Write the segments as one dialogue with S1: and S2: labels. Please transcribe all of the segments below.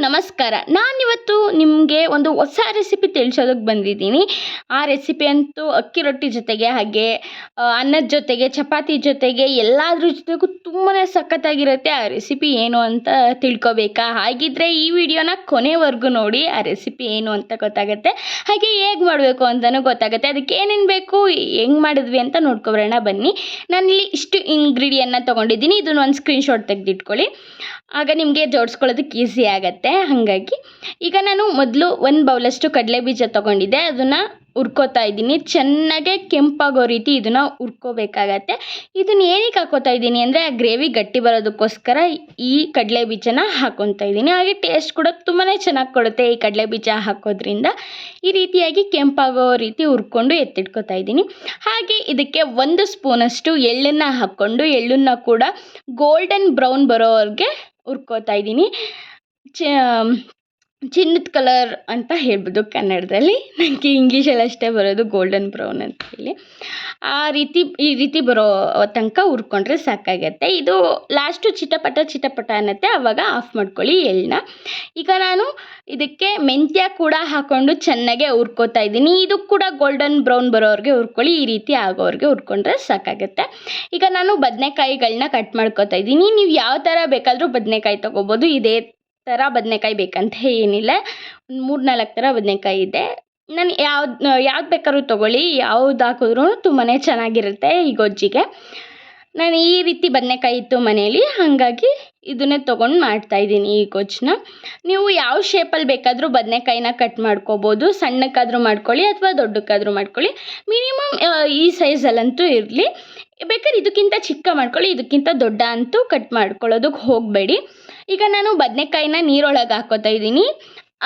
S1: ನಮಸ್ಕಾರ. ನಾನಿವತ್ತು ನಿಮಗೆ ಒಂದು ಹೊಸ ರೆಸಿಪಿ ತಿಳಿಸೋದಕ್ಕೆ ಬಂದಿದ್ದೀನಿ. ಆ ರೆಸಿಪಿ ಅಂತೂ ಅಕ್ಕಿ ರೊಟ್ಟಿ ಜೊತೆಗೆ, ಹಾಗೆ ಅನ್ನದ ಜೊತೆಗೆ, ಚಪಾತಿ ಜೊತೆಗೆ, ಎಲ್ಲಾದ್ರ ಜೊತೆಗೂ ತುಂಬಾ ಸಖತ್ತಾಗಿರುತ್ತೆ ಆ ರೆಸಿಪಿ ಏನು ಅಂತ ತಿಳ್ಕೊಬೇಕಾ? ಹಾಗಿದ್ರೆ ಈ ವಿಡಿಯೋನ ಕೊನೆವರೆಗೂ ನೋಡಿ ಆ ರೆಸಿಪಿ ಏನು ಅಂತ ಗೊತ್ತಾಗುತ್ತೆ. ಹಾಗೆ ಹೇಗೆ ಮಾಡಬೇಕು ಅಂತಲೂ ಗೊತ್ತಾಗುತ್ತೆ. ಅದಕ್ಕೆ ಏನೇನು ಬೇಕು, ಹೆಂಗೆ ಮಾಡಿದ್ವಿ ಅಂತ ನೋಡ್ಕೊಬರೋಣ ಬನ್ನಿ. ನಾನಿಲ್ಲಿ ಇಷ್ಟು ಇಂಗ್ರೀಡಿಯನ್ನ ತೊಗೊಂಡಿದ್ದೀನಿ. ಇದನ್ನು ಒಂದು ಸ್ಕ್ರೀನ್ಶಾಟ್ ತೆಗೆದಿಟ್ಕೊಳ್ಳಿ. ಆಗ ನಿಮಗೆ ಜೋಡಿಸ್ಕೊಳ್ಳೋದಕ್ಕೆ ಈಸಿ ಆಗುತ್ತೆ. ಹಾಗಾಗಿ ಈಗ ನಾನು ಮೊದಲು ಒಂದು ಬೌಲಷ್ಟು ಕಡಲೆ ಬೀಜ ತೊಗೊಂಡಿದ್ದೆ. ಅದನ್ನು ಹುರ್ಕೋತಾ ಇದ್ದೀನಿ. ಚೆನ್ನಾಗೆ ಕೆಂಪಾಗೋ ರೀತಿ ಇದನ್ನು ಹುರ್ಕೋಬೇಕಾಗತ್ತೆ. ಇದನ್ನ ಏನಕ್ಕೆ ಹಾಕೋತಾ ಇದ್ದೀನಿ ಅಂದರೆ ಆ ಗ್ರೇವಿ ಗಟ್ಟಿ ಬರೋದಕ್ಕೋಸ್ಕರ ಈ ಕಡಲೆ ಬೀಜನ ಹಾಕೊತಾ ಇದ್ದೀನಿ. ಹಾಗೆ ಟೇಸ್ಟ್ ಕೂಡ ತುಂಬಾ ಚೆನ್ನಾಗಿ ಕೊಡುತ್ತೆ ಈ ಕಡಲೆ ಬೀಜ ಹಾಕೋದ್ರಿಂದ. ಈ ರೀತಿಯಾಗಿ ಕೆಂಪಾಗೋ ರೀತಿ ಹುರ್ಕೊಂಡು ಎತ್ತಿಟ್ಕೋತಾ ಇದ್ದೀನಿ. ಹಾಗೆ ಇದಕ್ಕೆ ಒಂದು ಸ್ಪೂನಷ್ಟು ಎಳ್ಳನ್ನು ಹಾಕ್ಕೊಂಡು ಎಳ್ಳನ್ನು ಕೂಡ ಗೋಲ್ಡನ್ ಬ್ರೌನ್ ಬರೋವರೆಗೆ ಹುರ್ಕೋತಾ ಇದ್ದೀನಿ. ಚಿನ್ನದ ಕಲರ್ ಅಂತ ಹೇಳ್ಬೋದು ಕನ್ನಡದಲ್ಲಿ. ನನಗೆ ಇಂಗ್ಲೀಷಲ್ಲಿ ಅಷ್ಟೇ ಬರೋದು ಗೋಲ್ಡನ್ ಬ್ರೌನ್ ಅಂತ ಹೇಳಿ. ಆ ರೀತಿ, ಈ ರೀತಿ ಬರೋ ತನಕ ಹುರ್ಕೊಂಡ್ರೆ ಸಾಕಾಗತ್ತೆ. ಇದು ಲಾಸ್ಟು ಚಿಟಪಟ ಚಿಟಪಟ ಅನ್ನತ್ತೆ. ಆವಾಗ ಆಫ್ ಮಾಡ್ಕೊಳ್ಳಿ ಎಳ್ಳನ್ನ ಈಗ ನಾನು ಇದಕ್ಕೆ ಮೆಂತ್ಯ ಕೂಡ ಹಾಕ್ಕೊಂಡು ಚೆನ್ನಾಗೆ ಹುರ್ಕೋತಾ ಇದ್ದೀನಿ. ಇದು ಕೂಡ ಗೋಲ್ಡನ್ ಬ್ರೌನ್ ಬರೋರಿಗೆ ಹುರ್ಕೊಳ್ಳಿ. ಈ ರೀತಿ ಆಗೋವರೆಗೆ ಹುರ್ಕೊಂಡ್ರೆ ಸಾಕಾಗುತ್ತೆ. ಈಗ ನಾನು ಬದನೆಕಾಯಿಗಳನ್ನ ಕಟ್ ಮಾಡ್ಕೊತಾ ಇದ್ದೀನಿ. ನೀವು ಯಾವ ಥರ ಬೇಕಾದರೂ ಬದನೆಕಾಯಿ ತೊಗೋಬೋದು. ಇದೇ ಥರ ಬದನೇಕಾಯಿ ಬೇಕಂತ ಏನಿಲ್ಲ. ಒಂದು ಮೂರು ನಾಲ್ಕು ಥರ ಬದನೇಕಾಯಿ ಇದೆ. ನಾನು ಯಾವ್ದು ಯಾವ್ದು ಬೇಕಾದ್ರೂ ತೊಗೊಳ್ಳಿ. ಯಾವ್ದು ಹಾಕಿದ್ರೂ ತುಂಬಾ ಚೆನ್ನಾಗಿರುತ್ತೆ ಈ ಗೊಜ್ಜಿಗೆ. ನಾನು ಈ ರೀತಿ ಬದನೇಕಾಯಿ ಇತ್ತು ಮನೇಲಿ, ಹಾಗಾಗಿ ಇದನ್ನೇ ತೊಗೊಂಡು ಮಾಡ್ತಾಯಿದ್ದೀನಿ ಈ ಗೊಜ್ಜನ್ನ ನೀವು ಯಾವ ಶೇಪಲ್ಲಿ ಬೇಕಾದರೂ ಬದನೇಕಾಯಿನ ಕಟ್ ಮಾಡ್ಕೋಬೋದು. ಸಣ್ಣಕ್ಕಾದರೂ ಮಾಡ್ಕೊಳ್ಳಿ ಅಥವಾ ದೊಡ್ಡಕ್ಕಾದರೂ ಮಾಡ್ಕೊಳ್ಳಿ. ಮಿನಿಮಮ್ ಈ ಸೈಜಲ್ಲಂತೂ ಇರಲಿ. ಬೇಕಾದ್ರೆ ಇದಕ್ಕಿಂತ ಚಿಕ್ಕ ಮಾಡ್ಕೊಳ್ಳಿ, ಇದಕ್ಕಿಂತ ದೊಡ್ಡ ಅಂತೂ ಕಟ್ ಮಾಡ್ಕೊಳ್ಳೋದಕ್ಕೆ ಹೋಗಬೇಡಿ. ಈಗ ನಾನು ಬದನೆಕಾಯಿನ ನೀರೊಳಗೆ ಹಾಕೋತಾ ಇದ್ದೀನಿ.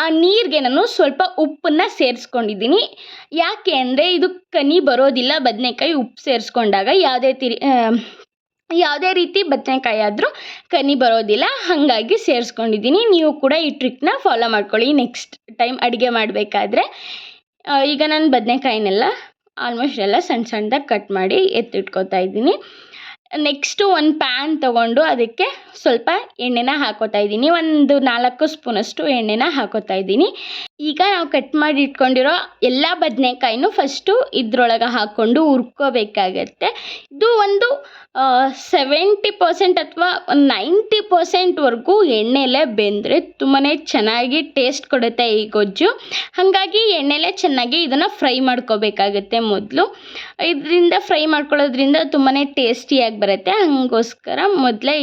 S1: ಆ ನೀರಿಗೆ ನಾನು ಸ್ವಲ್ಪ ಉಪ್ಪನ್ನು ಸೇರಿಸ್ಕೊಂಡಿದ್ದೀನಿ. ಯಾಕೆ ಅಂದರೆ ಇದು ಕನಿ ಬರೋದಿಲ್ಲ ಬದನೆಕಾಯಿ ಉಪ್ಪು ಸೇರಿಸ್ಕೊಂಡಾಗ. ಯಾವುದೇ ತಿರಿ ಯಾವುದೇ ರೀತಿ ಬದನೆಕಾಯಿ ಆದರೂ ಕನಿ ಬರೋದಿಲ್ಲ. ಹಾಗಾಗಿ ಸೇರಿಸ್ಕೊಂಡಿದ್ದೀನಿ. ನೀವು ಕೂಡ ಈ ಟ್ರಿಕ್ನ ಫಾಲೋ ಮಾಡ್ಕೊಳ್ಳಿ. ನೆಕ್ಸ್ಟ್ ಟೈಮ್ ಅಡುಗೆ ಮಾಡಬೇಕಾದ್ರೆ ಈಗ ನಾನು ಬದನೆಕಾಯಿನೆಲ್ಲ ಆಲ್ಮೋಸ್ಟ್ ಎಲ್ಲ ಸಣ್ಣ ಸಣ್ಣದಾಗಿ ಕಟ್ ಮಾಡಿ ಎತ್ತಿಟ್ಕೊತಾ ಇದ್ದೀನಿ. ನೆಕ್ಸ್ಟು ಒಂದು ಪ್ಯಾನ್ ತೊಗೊಂಡು ಅದಕ್ಕೆ ಸ್ವಲ್ಪ ಎಣ್ಣೆನ ಹಾಕೋತಾ ಇದ್ದೀನಿ. ಒಂದು ನಾಲ್ಕು ಸ್ಪೂನಷ್ಟು ಎಣ್ಣೆನ ಹಾಕೋತಾ ಇದ್ದೀನಿ. ಈಗ ನಾವು ಕಟ್ ಮಾಡಿ ಇಟ್ಕೊಂಡಿರೋ ಎಲ್ಲ ಬದನೆಕಾಯಿನೂ ಫಸ್ಟು ಇದ್ರೊಳಗೆ ಹಾಕ್ಕೊಂಡು ಹುರ್ಕೋಬೇಕಾಗತ್ತೆ. ಇದು ಒಂದು ಸೆವೆಂಟಿ ಪರ್ಸೆಂಟ್ ಅಥವಾ ಒಂದು ನೈಂಟಿ ಪರ್ಸೆಂಟ್ವರೆಗೂ ಎಣ್ಣೆಲೆ ಬೆಂದರೆ ತುಂಬಾ ಚೆನ್ನಾಗಿ ಟೇಸ್ಟ್ ಕೊಡುತ್ತೆ ಈ ಗೊಜ್ಜು. ಹಾಗಾಗಿ ಎಣ್ಣೆಲೆ ಚೆನ್ನಾಗಿ ಇದನ್ನು ಫ್ರೈ ಮಾಡ್ಕೋಬೇಕಾಗತ್ತೆ ಮೊದಲು. ಇದರಿಂದ ಫ್ರೈ ಮಾಡ್ಕೊಳ್ಳೋದ್ರಿಂದ ತುಂಬಾ ಟೇಸ್ಟಿಯಾಗಿ ಬರುತ್ತೆ. ಹಾಗೋಸ್ಕರ ಮೊದಲೇ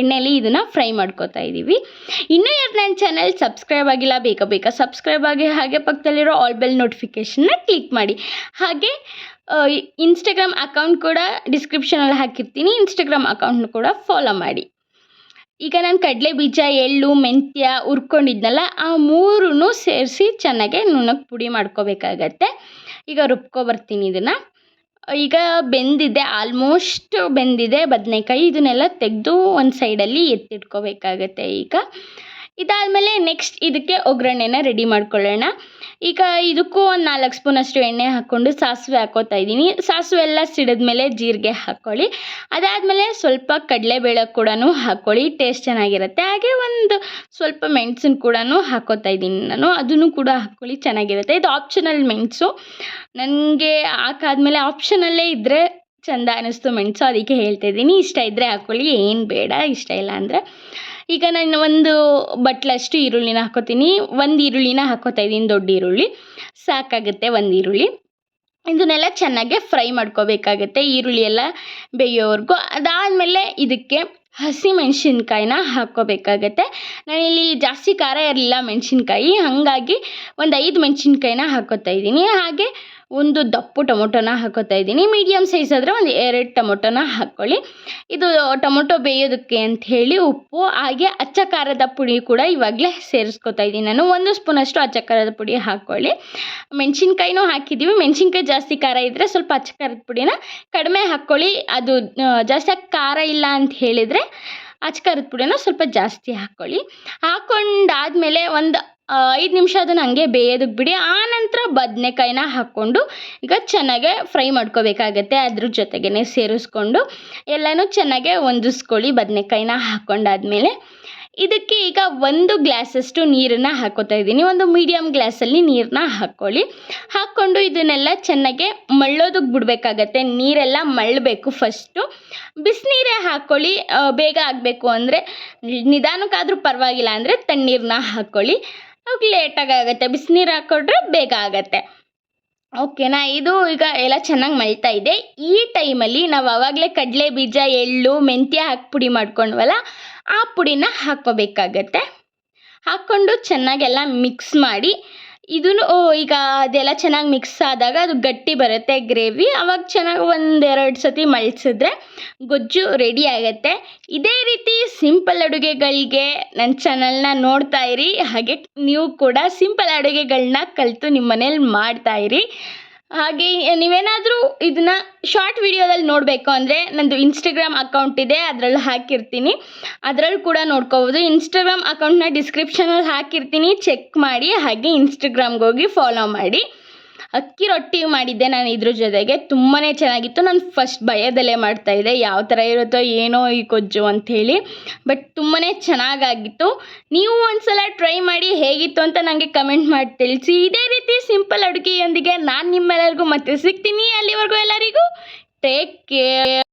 S1: ಎಣ್ಣೆಲಿ ಇದನ್ನು ಫ್ರೈ ಮಾಡ್ಕೋತಾ ಇದ್ದೀವಿ ಇನ್ನೂ ಯಾರು ನನ್ನ ಚಾನಲ್ ಸಬ್ಸ್ಕ್ರೈಬ್ ಆಗಿಲ್ಲ ಬೇಗ ಬೇಗ ಸಬ್ಸ್ಕ್ರೈಬ್ ಆಗಿ ಹಾಗೆ ಪಕ್ಕದಲ್ಲಿರೋ ಆಲ್ ಬೆಲ್ ನೋಟಿಫಿಕೇಷನ್ನ ಕ್ಲಿಕ್ ಮಾಡಿ. ಹಾಗೆ ಇನ್ಸ್ಟಾಗ್ರಾಮ್ ಅಕೌಂಟ್ ಕೂಡ ಡಿಸ್ಕ್ರಿಪ್ಷನಲ್ಲಿ ಹಾಕಿರ್ತೀನಿ. ಇನ್ಸ್ಟಾಗ್ರಾಮ್ ಅಕೌಂಟ್ನ ಕೂಡ ಫಾಲೋ ಮಾಡಿ. ಈಗ ನಾನು ಕಡಲೆ ಬೀಜ, ಎಳ್ಳು, ಮೆಂತ್ಯ ಹುರ್ಕೊಂಡಿದ್ನಲ್ಲ, ಆ ಮೂರೂ ಸೇರಿಸಿ ಚೆನ್ನಾಗೆ ನುಣ್ಣಗೆ ಪುಡಿ ಮಾಡ್ಕೋಬೇಕಾಗತ್ತೆ. ಈಗ ರುಬ್ಕೊಬರ್ತೀನಿ ಇದನ್ನು. ಈಗ ಬೆಂದಿದೆ ಆಲ್ಮೋಸ್ಟ್ ಬೆಂದಿದೆ. ಬದನೆಕಾಯಿ ಇದನ್ನೆಲ್ಲ ತೆಗೆದು ಒಂದು ಸೈಡಲ್ಲಿ ಎತ್ತಿಟ್ಕೋಬೇಕಾಗತ್ತೆ ಈಗ. ಇದಾದಮೇಲೆ ನೆಕ್ಸ್ಟ್ ಇದಕ್ಕೆ ಒಗ್ಗರಣೆನ ರೆಡಿ ಮಾಡ್ಕೊಳ್ಳೋಣ. ಈಗ ಇದಕ್ಕೂ ಒಂದು ನಾಲ್ಕು ಸ್ಪೂನಷ್ಟು ಎಣ್ಣೆ ಹಾಕ್ಕೊಂಡು ಸಾಸಿವೆ ಹಾಕೋತಾ ಇದ್ದೀನಿ. ಸಾಸಿವೆ ಎಲ್ಲ ಸಿಡಿದ್ಮೇಲೆ ಜೀರಿಗೆ ಹಾಕ್ಕೊಳ್ಳಿ ಅದಾದಮೇಲೆ ಸ್ವಲ್ಪ ಕಡಲೆಬೇಳೆ ಕೂಡ ಹಾಕ್ಕೊಳ್ಳಿ ಟೇಸ್ಟ್ ಚೆನ್ನಾಗಿರುತ್ತೆ. ಹಾಗೆ ಒಂದು ಸ್ವಲ್ಪ ಮೆಣಸನ್ನು ಕೂಡ ಹಾಕೋತಾ ಇದ್ದೀನಿ ನಾನು. ಅದನ್ನು ಕೂಡ ಹಾಕ್ಕೊಳ್ಳಿ ಚೆನ್ನಾಗಿರುತ್ತೆ. ಇದು ಆಪ್ಷನಲ್ ಮೆಣಸು. ನನಗೆ ಹಾಕಾದ್ಮೇಲೆ ಆಪ್ಷನಲ್ಲೇ ಇದ್ದರೆ ಚೆಂದ ಅನ್ನಿಸ್ತು ಮೆಣಸು. ಅದಕ್ಕೆ ಹೇಳ್ತಾ ಇದ್ದೀನಿ. ಇಷ್ಟ ಇದ್ದರೆ ಹಾಕ್ಕೊಳ್ಳಿ ಏನು ಬೇಡ, ಇಷ್ಟ ಇಲ್ಲ ಅಂದರೆ. ಈಗ ನಾನು ಒಂದು ಬಟ್ಲಷ್ಟು ಈರುಳ್ಳಿನ ಹಾಕೋತೀನಿ. ಒಂದು ಈರುಳ್ಳಿನ ಹಾಕೋತಾ ಇದ್ದೀನಿ, ದೊಡ್ಡ ಈರುಳ್ಳಿ. ಸಾಕಾಗುತ್ತೆ ಒಂದು ಈರುಳ್ಳಿ. ಇದನ್ನೆಲ್ಲ ಚೆನ್ನಾಗಿ ಫ್ರೈ ಮಾಡ್ಕೋಬೇಕಾಗತ್ತೆ. ಈರುಳ್ಳಿ ಎಲ್ಲ ಬೇಯೋವರೆಗೂ. ಅದಾದಮೇಲೆ ಇದಕ್ಕೆ ಹಸಿ ಮೆಣಸಿನ್ಕಾಯಿನ ನಾನಿಲ್ಲಿ ಜಾಸ್ತಿ ಖಾರ ಇರಲಿಲ್ಲ ಮೆಣಸಿನ್ಕಾಯಿ. ಹಾಗಾಗಿ ಒಂದು ಐದು ಮೆಣಸಿನ್ಕಾಯಿನ ಹಾಕೋತಾ ಇದ್ದೀನಿ. ಹಾಗೆ ಒಂದು ದಪ್ಪು ಟೊಮೊಟೊನ ಹಾಕೋತಾ ಇದ್ದೀನಿ. ಮೀಡಿಯಮ್ ಸೈಜ್ ಆದರೆ ಒಂದು ಎರಡು ಟೊಮೊಟೊನ ಹಾಕ್ಕೊಳ್ಳಿ ಇದು ಟೊಮೊಟೊ ಬೇಯೋದಕ್ಕೆ ಅಂತ ಹೇಳಿ ಉಪ್ಪು, ಹಾಗೆ ಅಚ್ಚ ಖಾರದ ಪುಡಿ ಕೂಡ ಇವಾಗಲೇ ಸೇರಿಸ್ಕೊತಾ ಇದ್ದೀನಿ. ನಾನು ಒಂದು ಸ್ಪೂನಷ್ಟು ಅಚ್ಚ ಖಾರದ ಪುಡಿ ಹಾಕ್ಕೊಳ್ಳಿ ಮೆಣಸಿನ್ಕಾಯಿನೂ ಹಾಕಿದ್ದೀವಿ. ಮೆಣಸಿನ್ಕಾಯಿ ಜಾಸ್ತಿ ಖಾರ ಇದ್ದರೆ ಸ್ವಲ್ಪ ಅಚ್ಚ ಖಾರದ ಪುಡಿನ ಕಡಿಮೆ ಹಾಕ್ಕೊಳ್ಳಿ ಅದು ಜಾಸ್ತಿ ಖಾರ ಇಲ್ಲ ಅಂತ ಹೇಳಿದರೆ ಅಚ್ಚ ಖಾರದ ಪುಡಿನ ಸ್ವಲ್ಪ ಜಾಸ್ತಿ ಹಾಕ್ಕೊಳ್ಳಿ ಹಾಕ್ಕೊಂಡಾದ್ಮೇಲೆ ಒಂದು ಐದು ನಿಮಿಷ ಅದನ್ನು ಹಂಗೆ ಬೇಯೋದಕ್ಕೆ ಬಿಡಿ. ಆನಂತರ ಬದನೆಕಾಯಿನ ಹಾಕ್ಕೊಂಡು ಈಗ ಚೆನ್ನಾಗೆ ಫ್ರೈ ಮಾಡ್ಕೋಬೇಕಾಗತ್ತೆ. ಅದ್ರ ಜೊತೆಗೇ ಸೇರಿಸ್ಕೊಂಡು ಎಲ್ಲನೂ ಚೆನ್ನಾಗೆ ಹೊಂದಿಸ್ಕೊಳ್ಳಿ ಬದನೆಕಾಯಿನ ಹಾಕ್ಕೊಂಡಾದ್ಮೇಲೆ ಇದಕ್ಕೆ ಈಗ ಒಂದು ಗ್ಲಾಸಷ್ಟು ನೀರನ್ನು ಹಾಕೋತಾ ಇದ್ದೀನಿ. ಒಂದು ಮೀಡಿಯಮ್ ಗ್ಲಾಸಲ್ಲಿ ನೀರನ್ನ ಹಾಕ್ಕೊಳ್ಳಿ ಹಾಕ್ಕೊಂಡು ಇದನ್ನೆಲ್ಲ ಚೆನ್ನಾಗೆ ಮಳ್ಳೋದಕ್ಕೆ ಬಿಡಬೇಕಾಗತ್ತೆ. ನೀರೆಲ್ಲ ಮಳ್ಳಬೇಕು ಫಸ್ಟು. ಬಿಸಿನೀರೇ ಹಾಕ್ಕೊಳ್ಳಿ ಬೇಗ ಆಗಬೇಕು ಅಂದರೆ ನಿಧಾನಕ್ಕಾದರೂ ಪರವಾಗಿಲ್ಲ ಅಂದರೆ ತಣ್ಣೀರನ್ನ ಹಾಕ್ಕೊಳ್ಳಿ ಅವಾಗ ಲೇಟಾಗಿ ಆಗುತ್ತೆ ಬಿಸಿನೀರು ಹಾಕ್ಕೊಟ್ರೆ ಬೇಗ ಆಗುತ್ತೆ. ಓಕೆನಾ ಇದು ಈಗ ಎಲ್ಲ ಚೆನ್ನಾಗಿ ಮಳ್ತಾ ಇದೆ. ಈ ಟೈಮಲ್ಲಿ ನಾವು ಆವಾಗಲೇ ಕಡಲೆ ಬೀಜ, ಎಳ್ಳು, ಮೆಂತ್ಯ ಹಾಕಿ ಪುಡಿ ಮಾಡ್ಕೊಂಡ್ವಲ್ಲ, ಆ ಪುಡಿನ ಹಾಕ್ಕೋಬೇಕಾಗತ್ತೆ. ಹಾಕ್ಕೊಂಡು ಚೆನ್ನಾಗೆಲ್ಲ ಮಿಕ್ಸ್ ಮಾಡಿ ಇದನ್ನು ಈಗ ಅದೆಲ್ಲ ಚೆನ್ನಾಗಿ ಮಿಕ್ಸ್ ಆದಾಗ ಅದು ಗಟ್ಟಿ ಬರುತ್ತೆ ಗ್ರೇವಿ ಅವಾಗ ಚೆನ್ನಾಗಿ ಒಂದೆರಡು ಸತಿ ಮಳ್ಸಿದ್ರೆ ಗೊಜ್ಜು ರೆಡಿ ಆಗುತ್ತೆ. ಇದೇ ರೀತಿ ಸಿಂಪಲ್ ಅಡುಗೆಗಳಿಗೆ ನನ್ನ ಚಾನಲ್ನ ನೋಡ್ತಾ ಇರಿ. ಹಾಗೆ ನೀವು ಕೂಡ ಸಿಂಪಲ್ ಅಡುಗೆಗಳನ್ನ ಕಲಿತು ನಿಮ್ಮ ಮನೇಲಿ ಮಾಡ್ತಾ ಇರಿ. ಹಾಗೆ ನೀವೇನಾದರೂ ಇದನ್ನ ಶಾರ್ಟ್ ವಿಡಿಯೋದಲ್ಲಿ ನೋಡಬೇಕು ಅಂದರೆ ನನ್ನದು ಇನ್ಸ್ಟಾಗ್ರಾಮ್ ಅಕೌಂಟ್ ಇದೆ, ಅದರಲ್ಲಿ ಹಾಕಿರ್ತೀನಿ. ಅದರಲ್ಲಿ ಕೂಡ ನೋಡ್ಕೋಬೋದು. ಇನ್ಸ್ಟಾಗ್ರಾಮ್ ಅಕೌಂಟ್ನ ಡಿಸ್ಕ್ರಿಪ್ಷನಲ್ಲಿ ಹಾಕಿರ್ತೀನಿ. ಚೆಕ್ ಮಾಡಿ, ಹಾಗೆ ಇನ್ಸ್ಟಾಗ್ರಾಮ್ಗೆ ಹೋಗಿ ಫಾಲೋ ಮಾಡಿ. ಅಕ್ಕಿ ರೊಟ್ಟಿ ಮಾಡಿದ್ದೆ ನಾನು ಇದ್ರ ಜೊತೆಗೆ. ತುಂಬಾ ಚೆನ್ನಾಗಿತ್ತು. ನಾನು ಫಸ್ಟ್ ಭಯದಲ್ಲೇ ಮಾಡ್ತಾಯಿದ್ದೆ ಯಾವ ಥರ ಇರುತ್ತೋ ಏನೋ ಈ ಕೊಜ್ಜು ಅಂಥೇಳಿ. ಬಟ್ ತುಂಬಾ ಚೆನ್ನಾಗಾಗಿತ್ತು. ನೀವು ಒಂದ್ಸಲ ಟ್ರೈ ಮಾಡಿ ಹೇಗಿತ್ತು ಅಂತ ನನಗೆ ಕಮೆಂಟ್ ಮಾಡಿ ತಿಳಿಸಿ. ಇದೇ ರೀತಿ ಸಿಂಪಲ್ ಅಡುಗೆಯೊಂದಿಗೆ ನಾನು ನಿಮ್ಮೆಲ್ಲರಿಗೂ ಮತ್ತೆ ಸಿಗ್ತೀನಿ ಅಲ್ಲಿವರೆಗೂ ಎಲ್ಲರಿಗೂ. Take care